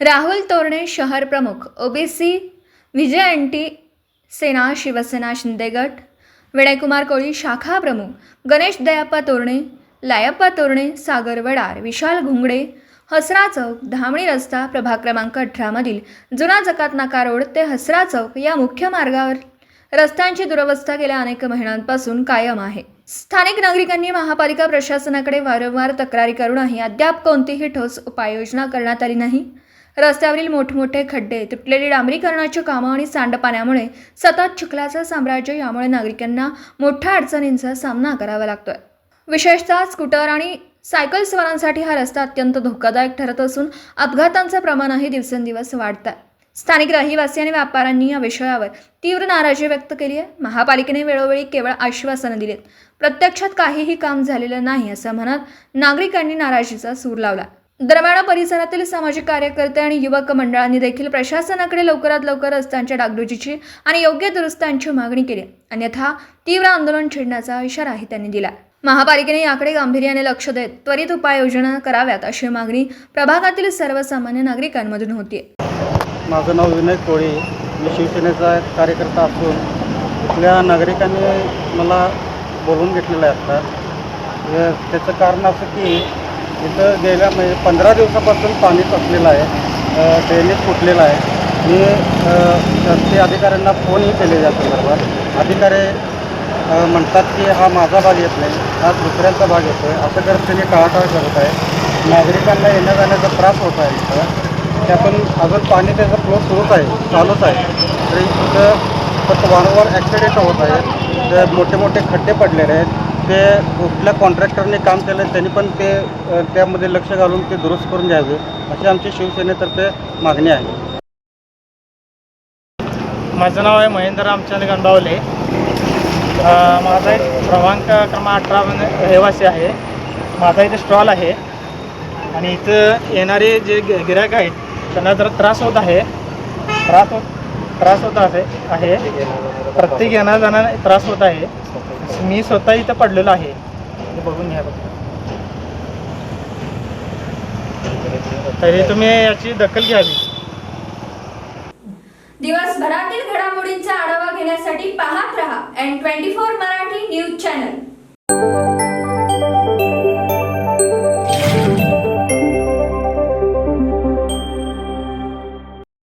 राहुल तोरणे शहर प्रमुख ओबीसी विजय अंटी सेना शिवसेना शिंदेगट विनयकुमार कोळी शाखा प्रमुख गणेश दयाप्पा तोरणे लायप्पा तोरणे सागर वडार विशाल घुंगडे हसरा चौक धामणी रस्ता प्रभाग क्रमांक अठरामधील जुना जकात नाका रोड ते हसरा चौक या मुख्य मार्गावर रस्त्यांची दुरवस्था गेल्या अनेक महिन्यांपासून कायम आहे. स्थानिक नागरिकांनी महापालिका प्रशासनाकडे वारंवार तक्रारी करूनही अद्याप कोणतीही ठोस उपाययोजना करण्यात आली नाही. रस्त्यावरील मोठमोठे खड्डे तुटलेली डांबरीकरणाची कामं आणि सांडपाण्यामुळे सतत चिखलाचं साम्राज्य यामुळे नागरिकांना मोठ्या अडचणींचा सामना करावा लागतोय. विशेषतः स्कूटर आणि सायकल स्वारांसाठी हा रस्ता अत्यंत धोकादायक ठरत असून अपघातांचं प्रमाणही दिवसेंदिवस वाढत आहे स्थानिक रहिवासी आणि व्यापाऱ्यांनी या विषयावर तीव्र नाराजी व्यक्त केली आहे. महापालिकेने वेळोवेळी केवळ आश्वासनं दिलीत. प्रत्यक्षात काहीही काम झालेलं नाही असं म्हणत नागरिकांनी नाराजीचा सूर लावला. दरम्यान परिसरातील सामाजिक कार्यकर्ते आणि युवक मंडळांनी देखील प्रशासनाकडे लवकरात लवकर रस्त्यांच्या डागडुजीची आणि योग्य दुरुस्त्यांची मागणी केली. अन्यथा तीव्र आंदोलन छेडण्याचा इशाराही त्यांनी दिला. महापालिकेने याकडे गांभीर्याने लक्ष देत त्वरित उपाययोजना कराव्यात अशी मागणी प्रभागातील सर्वसामान्य नागरिकांमधून होतीये. माझं नाव विनय कोळी. मी शिवसेनेचा कार्यकर्ता असून इथल्या नागरिकांनी मला बोलवून घेतलेलं आहे त्याचं कारण असं की इथं गेल्या म्हणजे पंधरा दिवसापासून पाणी साचलेलं आहे ड्रेनेज फुटलेलं आहे. मी रस्ते ते अधिकाऱ्यांना फोनही केले या संदर्भात. अधिकारी म्हणतात की हा माझा भाग येत नाही हा दुसऱ्यांचा भाग येतो आहे असं करत त्यांनी टाळाटाळ करत आहे. नागरिकांना येण्या जाण्याचा त्रास होत आहे इथं. त्यातून अजून पाणी त्याचा फ्लो सुरूच आहे चालूच आहे. तरी इथं फक्त वारंवार ॲक्सिडेंट होत आहेत. मोठे मोठे खड्डे पडलेले आहेत. ते कुठल्या कॉन्ट्रॅक्टरने काम केलं आहे त्यांनी पण ते त्यामध्ये लक्ष घालून ते दुरुस्त करून घ्यावे अशी आमची शिवसेनेतर्फे मागणी आहे. माझं नाव आहे महेंद्र रामचंद्र गंडावले. माझा एक क्रमांक क्रमांक अठरा रहिवासी आहे. माझा इथे स्टॉल आहे. आणि इथं येणारे जे गिरायक आहेत त्यांना जरा त्रास होत आहे. त्रास होत त्रास होत आहे प्रत्येक येणार जाणार त्रास होत आहे. मी स्वतः इथं पडलेलो आहे. हे बघून घ्या बघा. तरी तुम्ही याची दखल घ्यावी. दिवसभरातील घडामोडींचा आढावा घेण्यासाठी पाहत रहा N twenty four Marathi news channel